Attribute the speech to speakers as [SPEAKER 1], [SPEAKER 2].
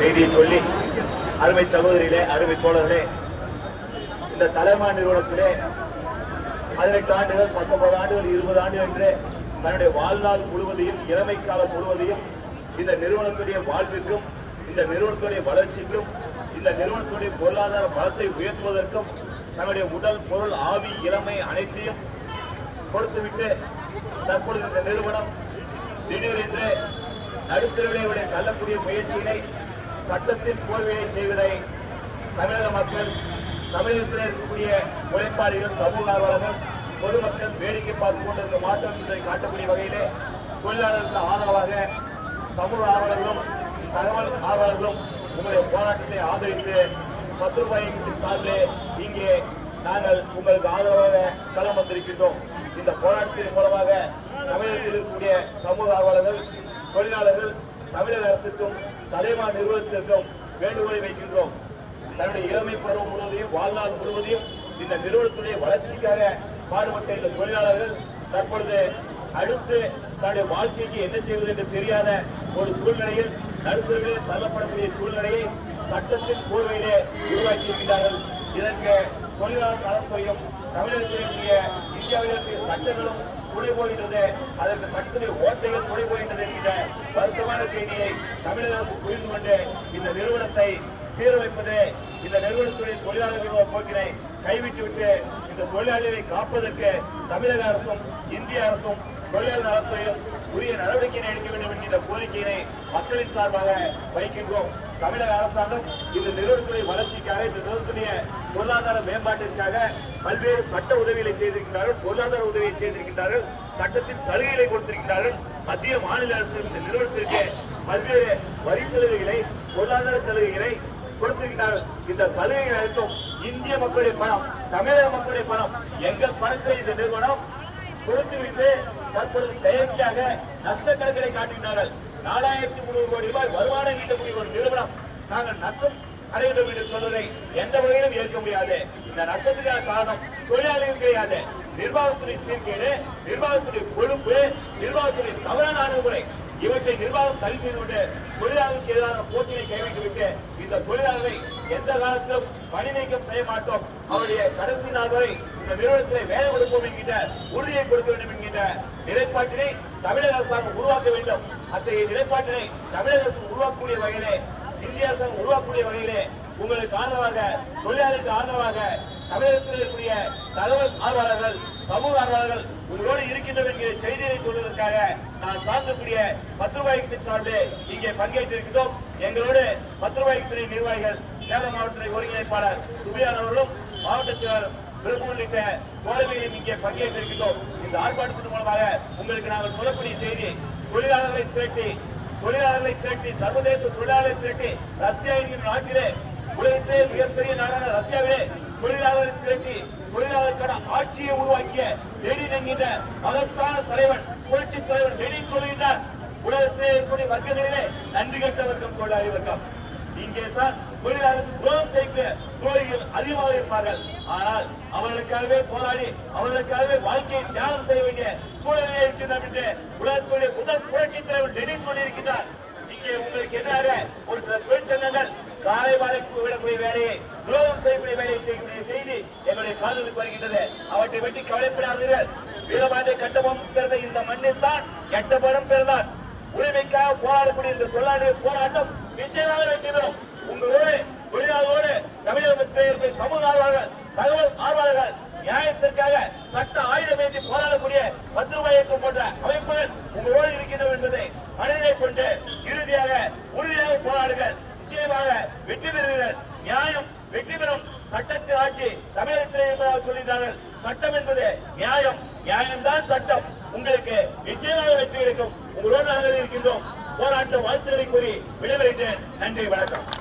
[SPEAKER 1] செய்தியை சொல்லி அருமை சகோதரிகளே அருமை தோழர்களே இந்த தலைமா நிறுவனத்திலே பதினெட்டு ஆண்டுகள் பத்தொன்பது ஆண்டுகள் இருபது ஆண்டுகள் என்று தன்னுடைய வாழ்நாள் முழுவதையும் இளமை காலம் முழுவதையும் இந்த நிறுவனத்துடைய வாழ்விற்கும் இந்த நிறுவனத்துடைய வளர்ச்சிக்கும் இந்த நிறுவனத்துடைய பொருளாதார பலத்தை உயர்த்துவதற்கும் தன்னுடைய உடல் பொருள் ஆவி இளமை அனைத்தையும் கொடுத்துவிட்டு தற்பொழுது இந்த நிறுவனம் திடீரென்று நடுத்தரவிலே தள்ளக்கூடிய முயற்சியினை சட்டத்தின் கோர்வையை செய்வதை தமிழக மக்கள் தமிழகத்தில் இருக்கக்கூடிய உழைப்பாளிகள் சமூக ஆர்வலர்கள் பொதுமக்கள் வேடிக்கை பார்த்து கொண்டிருக்க மாற்றம் என்பதை காட்டக்கூடிய வகையிலே தொழிலாளர்களுக்கு ஆதரவாக சமூக ஆர்வலர்களும் தகவல் ஆர்வலர்களும் உங்களுடைய போராட்டத்தை ஆதரித்து பத்து ரூபாய் சார்பிலே இங்கே நாங்கள் உங்களுக்கு ஆதரவாக களம் வந்திருக்கின்றோம். இந்த போராட்டத்தின் மூலமாக தமிழகத்தில் இருக்கக்கூடிய சமூக ஆர்வலர்கள் தொழிலாளர்கள் தமிழக அரசுக்கும் தலைமா நிறுவனத்திற்கும் வேண்டுகோளை வைக்கின்றோம். தன்னுடைய இளமை பருவம் முழுவதையும் வாழ்நாள் முழுவதையும் இந்த நிறுவனத்துடைய வளர்ச்சிக்காக பாடுபட்ட இந்த தொழிலாளர்கள் தற்பொழுது அடுத்து தன்னுடைய வாழ்க்கைக்கு என்ன செய்வது என்று தெரியாத ஒரு சூழ்நிலையில் நடுத்தர்களே தள்ளப்படக்கூடிய சூழ்நிலையை சட்டத்தின் போர்வையிலே உருவாக்கியிருக்கிறார்கள் இதற்கு தொழிலாளர் நலத்துறையும் தமிழகத்தில் இருக்கக்கூடிய இந்தியாவில் சட்டங்களும் துணை போகின்றது அதற்கு சட்டத்துடைய ஓட்டைகள் துணை போகின்றது என்கிற வருத்தமான செய்தியை தமிழக அரசு புரிந்து கொண்டு இந்த நிறுவனத்தை சீரமைப்பதே இந்த நிறுவனத்துடைய தொழிலாளர்களோட போக்கினை கைவிட்டுவிட்டு இந்த தொழிலாளிகளை காப்பதற்கு தமிழக அரசும் இந்திய அரசும் தொழிலாளர் நலத்துறையும் உரிய நடவடிக்கையை எடுக்க வேண்டும் என்கிற கோரிக்கையினை மக்களின் சார்பாக வைக்கின்றோம். தமிழக அரசாங்கம் இந்த நிறுவனத்துடைய வளர்ச்சிக்காக இந்த நிறுவனத்துடைய பொருளாதார மேம்பாட்டிற்காக பல்வேறு சட்ட உதவிகளை செய்திருக்கிறார்கள் பொருளாதார உதவியை செய்திருக்கிறார்கள் சட்டத்தின் சலுகைகளை கொடுத்திருக்கிறார்கள் மத்திய மாநில அரசு இந்த நிறுவனத்திற்கு பல்வேறு வரி சலுகைகளை பொருளாதார சலுகைகளை கொடுத்திருக்கிறார்கள் இந்த சலுகைகள் அனைத்தும் இந்திய மக்களுடைய பணம் தமிழக மக்களுடைய பணம். எங்கள் பணத்தை இந்த நிறுவனம் கொடுத்துவிட்டு தற்பொழுது செயற்கையாக நஷ்டக்கணக்கினை காட்டுகிறார்கள் நாலாயிரத்தி முந்நூறு கோடி ரூபாய் வருமானம் ஈட்டக்கூடிய ஒரு நிறுவனம் நாங்கள் நஷ்டம் அடைய என்று சொல்வதை எந்த வகையிலும் ஏற்க முடியாது. இந்த நஷ்டத்துக்கான காரணம் தொழிலாளிகள் கிடையாது. நிர்வாகத்துறை சீர்கேடு நிர்வாகத்துடைய கொழுப்பு நிர்வாகத்துடைய தவறான அணுகுமுறை இவற்றை நிர்வாகம் சரி செய்துவிட்டு தொழிலாளர்களுக்கு எதிரான போட்டியை கைவிட்டுவிட்டு இந்த தொழிலாளரை எந்த காலத்திலும் பணி நீக்கம் செய்ய மாட்டோம். அவருடைய கடைசி நாள் வரை இந்த நிறுவனத்திலே வேலை கொடுப்போம் என்கின்ற உறுதியை கொடுக்க வேண்டும் என்கின்ற நிலைப்பாட்டினை தமிழக அரசாங்கம் உருவாக்க வேண்டும். அத்தகைய நிலைப்பாட்டினை தமிழக அரசு உருவாக்கக்கூடிய வகையிலே இந்திய அரசாங்கம் உருவாக்கக்கூடிய வகையிலே உங்களுக்கு ஆதரவாக தொழிலாளருக்கு ஆதரவாக தமிழகத்தில் இருக்கக்கூடிய தகவல் ஆர்வலர்கள் சமூக ஆர்வலர்கள் உங்களோடு இருக்கின்றோம் என்கிற செய்தியை சொல்வதற்காக நான் சார்ந்தக்கூடிய பத்து ரூபாய்க்கு இங்கே பங்கேற்றிருக்கிறோம் எங்களோடு பத்து துறை நிர்வாகிகள் சேலம் மாவட்ட ஒருங்கிணைப்பாளர் சுபியான் அவர்களும் மாவட்ட செயலாளர் பிரபு உள்ளிட்ட தோழமையிலும் இங்கே பங்கேற்றிருக்கின்றோம். இந்த ஆர்ப்பாட்டத்தின் மூலமாக உங்களுக்கு நாங்கள் சொல்லக்கூடிய செய்தி தொழிலாளர்களை திரட்டி தொழிலாளர்களை திரட்டி சர்வதேச தொழிலாளர்களை திரட்டி ரஷ்யா என்கிற நாட்டிலே உலகத்திலே மிகப்பெரிய நாடான ரஷ்யாவிலே தொழிலாளர்களை திரட்டி தொழிலாளருக்கான ஆட்சியை உருவாக்கிய லெனின் என்கின்ற மகத்தான தலைவன் புரட்சி தலைவன் லெனின் சொல்கின்றார் உலகத்திலே இருக்கக்கூடிய வர்க்கங்களிலே நன்றி கட்ட வர்க்கம் தொழிலாளி வர்க்கம். இங்கே தான் தொழிலாளருக்கு துரோகம் செய்கிற துரோகிகள் அதிகமாக இருப்பார்கள். ஆனால் அவர்களுக்காகவே போராடி அவர்களுக்காகவே வாழ்க்கையை தியாகம் செய்ய வேண்டிய சூழலிலே இருக்கின்றோம் என்று உலகத்துடைய முதல் புரட்சி தலைவர் லெனின் சொல்லியிருக்கிறார் இங்கே உங்களுக்கு எதிராக ஒரு சில தொழிற்சங்கங்கள் காலை வாழைக்கு விடக்கூடிய வேலையை துரோகம் செய்யக்கூடிய வேலையை செய்யக்கூடிய செய்தி எங்களுடைய காதலுக்கு வருகின்றது. அவற்றை பற்றி கவலைப்படாதீர்கள். வீரபாண்டிய கட்டபம் பிறந்த இந்த மண்ணில் தான் எட்டபுரம் பிறந்தார். உரிமைக்காக போராடக்கூடிய இந்த தொழிலாளர்கள் போராட்டம் நிச்சயமாக வைக்கிறோம் உங்களோடு தொழிலாளர்களோடு தமிழகத்தில் சமூக ஆர்வலர்கள் தகவல் ஆர்வலர்கள் நியாயத்திற்காக சட்ட ஆயுதம் ஏந்தி போராடக்கூடிய பத்து ரூபாய் இயக்கம் போன்ற அமைப்புகள் உங்களோடு இருக்கின்றோம் என்பதை மனதிலே கொண்டு இறுதியாக உறுதியாக போராடுங்கள். நிச்சயமாக வெற்றி பெறுவீர்கள். நியாயம் வெற்றி பெறும். சட்டத்தின் ஆட்சி தமிழகத்திலே இருப்பதாக சொல்கின்றார்கள். சட்டம் என்பது நியாயம். நியாயம்தான் சட்டம். உங்களுக்கு நிச்சயமாக வெற்றி கிடைக்கும் உங்களோடு நாங்கள் இருக்கின்றோம். போராட்ட வாழ்த்துக்களை கூறி விடைபெறுகிறேன். நன்றி வணக்கம்.